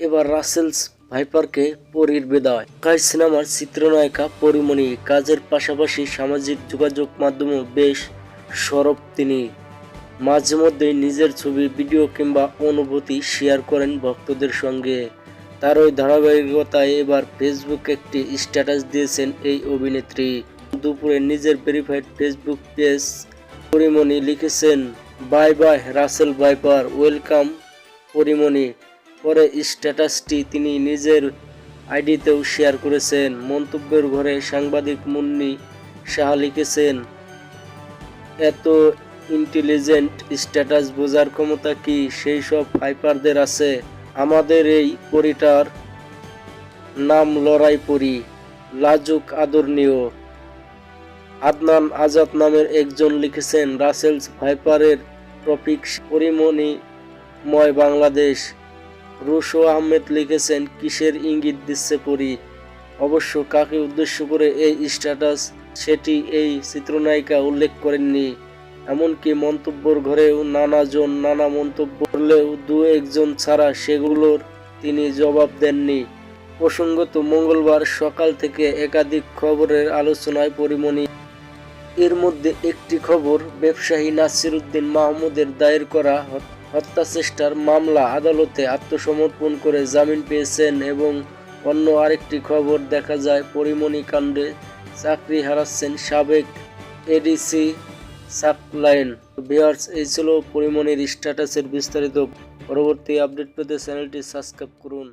এবার রাসেলস ভাইপারকে পরীর বেদায়। কাজ সিনেমার চিত্রনায়িকা পরিমণি, কাজের পাশাপাশি সামাজিক যোগাযোগ মাধ্যমে বেশ সরব তিনি। মাঝে মধ্যেই নিজের ছবি, ভিডিও কিংবা অনুভূতি শেয়ার করেন ভক্তদের সঙ্গে। তার ওই ধারাবাহিকতায় এবার ফেসবুকে একটি স্ট্যাটাস দিয়েছেন এই অভিনেত্রী। দুপুরে নিজের ভেরিফাইড ফেসবুক পেজ পরিমণি লিখেছেন, bye bye Russell viper, welcome Porimoni. পরে স্ট্যাটাসটি তিনি নিজের আইডিতেও শেয়ার করেছেন। মন্তব্যের ঘরে সাংবাদিক মুন্নি সাহা লিখেছেন, এত ইন্টেলিজেন্ট স্ট্যাটাস বোঝার ক্ষমতা কি সেই সব হাইপারদের আছে? আমাদের এই পরিটার নাম লড়াই পরি, লাজুক আদরণীয় আদনান আজাদ নামের একজন লিখেছেন, রাসেলস ভাইপারের টপিক পরিমণিময় বাংলাদেশ। রুশো আহমেদ লিখেছেন, কিসের ইঙ্গিত দিচ্ছে পরি? অবশ্য কাকে উদ্দেশ্য করে এই স্ট্যাটাস, সেটি এই চিত্রনায়িকা উল্লেখ করেননি। এমনকি মন্তব্যর ঘরেও নানাজন নানা মন্তব্য করলেও দু একজন ছাড়া সেগুলোর তিনি জবাব দেননি। প্রসঙ্গত মঙ্গলবার সকাল থেকে একাধিক খবরের আলোচনায় পরিমণি, এর মধ্যে একটি খবর, ব্যবসায়ী নাসির উদ্দিন মাহমুদের দায়ের করা হত্যা চেষ্টার মামলা আদালতে আত্মসমর্পণ করে জামিন পেয়েছেন এবং অন্য আরেকটি খবর দেখা যায়, পরিমণি কাণ্ডে চাকরি হারাচ্ছেন সাবেক এডিসি সাকলাইন। বিয়ার্স এই ছিল পরিমণির স্ট্যাটাসের বিস্তারিত। পরবর্তী আপডেট পেতে চ্যানেলটি সাবস্ক্রাইব করুন।